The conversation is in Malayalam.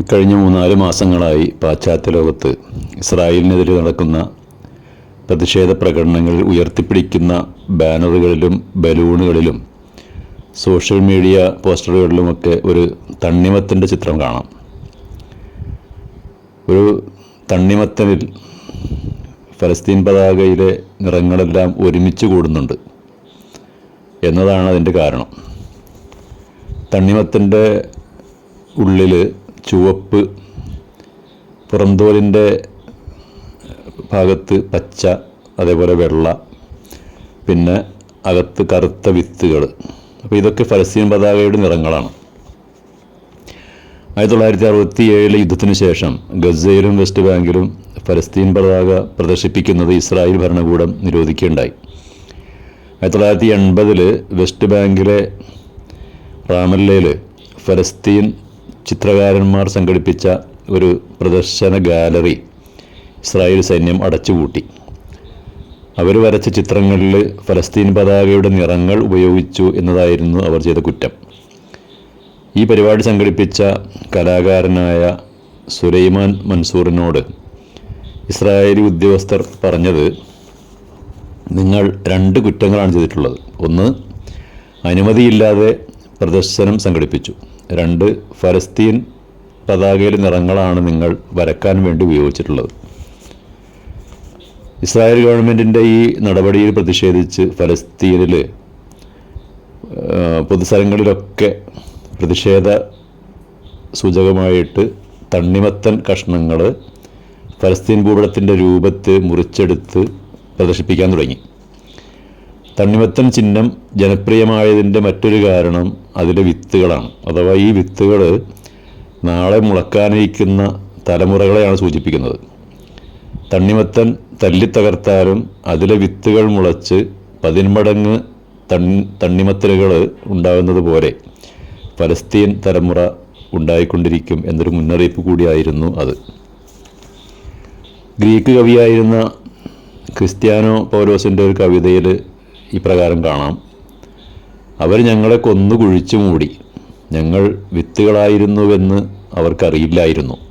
ഇക്കഴിഞ്ഞ മൂന്നാൽ മാസങ്ങളായി പാശ്ചാത്യ ലോകത്ത് ഇസ്രായേലിനെതിരെ നടക്കുന്ന പ്രതിഷേധ പ്രകടനങ്ങളിൽ ഉയർത്തിപ്പിടിക്കുന്ന ബാനറുകളിലും ബലൂണുകളിലും സോഷ്യൽ മീഡിയ പോസ്റ്ററുകളിലുമൊക്കെ ഒരു തണ്ണിമത്തന്റെ ചിത്രം കാണാം. ഒരു തണ്ണിമത്തനിൽ ഫലസ്തീൻ പതാകയിലെ നിറങ്ങളെല്ലാം ഒരുമിച്ച് കൂടുന്നുണ്ട് എന്നതാണ് അതിന്റെ കാരണം. തണ്ണിമത്തന്റെ ഉള്ളിൽ ചുവപ്പ് പുറന്തോലിന്റെ ഭാഗത്ത് പച്ച അതേപോലെ വെള്ള പിന്നെ അകത്ത് കറുത്ത വിത്തുകൾ. അപ്പോൾ ഇതൊക്കെ ഫലസ്തീൻ പതാകയുടെ നിറങ്ങളാണ്. ആയിരത്തി തൊള്ളായിരത്തി അറുപത്തി ഏഴിലെ യുദ്ധത്തിന് ശേഷം ഗസയിലും വെസ്റ്റ് ബാങ്കിലും ഫലസ്തീൻ പതാക പ്രദർശിപ്പിക്കുന്നത് ഇസ്രായേൽ ഭരണകൂടം നിരോധിക്കുകയുണ്ടായി. ആയിരത്തി തൊള്ളായിരത്തി എൺപതിൽ വെസ്റ്റ് ബാങ്കിലെ റാമല്ലയിൽ ഫലസ്തീൻ ചിത്രകാരന്മാർ സംഘടിപ്പിച്ച ഒരു പ്രദർശന ഗാലറി ഇസ്രായേൽ സൈന്യം അടച്ചുപൂട്ടി. അവർ വരച്ച ചിത്രങ്ങളിൽ ഫലസ്തീൻ പതാകയുടെ നിറങ്ങൾ ഉപയോഗിച്ചു എന്നതായിരുന്നു അവർ ചെയ്ത കുറ്റം. ഈ പരിപാടി സംഘടിപ്പിച്ച കലാകാരനായ സുലൈമാൻ മൻസൂറിനോട് ഇസ്രായേലി ഉദ്യോഗസ്ഥർ പറഞ്ഞത് നിങ്ങൾ രണ്ട് കുറ്റങ്ങളാണ് ചെയ്തിട്ടുള്ളത്. ഒന്ന് അനുമതിയില്ലാതെ പ്രദർശനം സംഘടിപ്പിച്ചു. രണ്ട് ഫലസ്തീൻ പതാകയിലെ നിറങ്ങളാണ് നിങ്ങൾ വരക്കാൻ വേണ്ടി ഉപയോഗിച്ചിട്ടുള്ളത്. ഇസ്രായേൽ ഗവൺമെന്റിന്റെ ഈ നടപടിയിൽ പ്രതിഷേധിച്ച് ഫലസ്തീനിൽ പൊതുസ്ഥലങ്ങളിലൊക്കെ പ്രതിഷേധ സൂചകമായിട്ട് തണ്ണിമത്തൻ കഷ്ണങ്ങൾ ഫലസ്തീൻ ഭൂപടത്തിന്റെ രൂപത്തെ മുറിച്ചെടുത്ത് പ്രദർശിപ്പിക്കാൻ തുടങ്ങി. തണ്ണിമത്തൻ ചിഹ്നം ജനപ്രിയമായതിന്റെ മറ്റൊരു കാരണം അതിലെ വിത്തുകളാണ്. അഥവാ ഈ വിത്തുകൾ നാളെ മുളക്കാനിരിക്കുന്ന തലമുറകളെയാണ് സൂചിപ്പിക്കുന്നത്. തണ്ണിമത്തൻ തല്ലിത്തകർത്താലും അതിലെ വിത്തുകൾ മുളച്ച് പതിന്മടങ്ങ് തണ്ണി തണ്ണിമത്തലുകൾ ഉണ്ടാകുന്നത് പോലെ ഫലസ്തീൻ തലമുറ ഉണ്ടായിക്കൊണ്ടിരിക്കും എന്നൊരു മുന്നറിയിപ്പ് കൂടിയായിരുന്നു അത്. ഗ്രീക്ക് കവിയായിരുന്ന ക്രിസ്ത്യാനോ പൗലോസിന്റെ ഒരു കവിതയിൽ ഇപ്രകാരം കാണാം. അവർ ഞങ്ങളെ കൊന്നു കുഴിച്ചു മൂടി. ഞങ്ങൾ വിത്തുകളായിരുന്നുവെന്ന് അവർക്കറിയില്ലായിരുന്നു.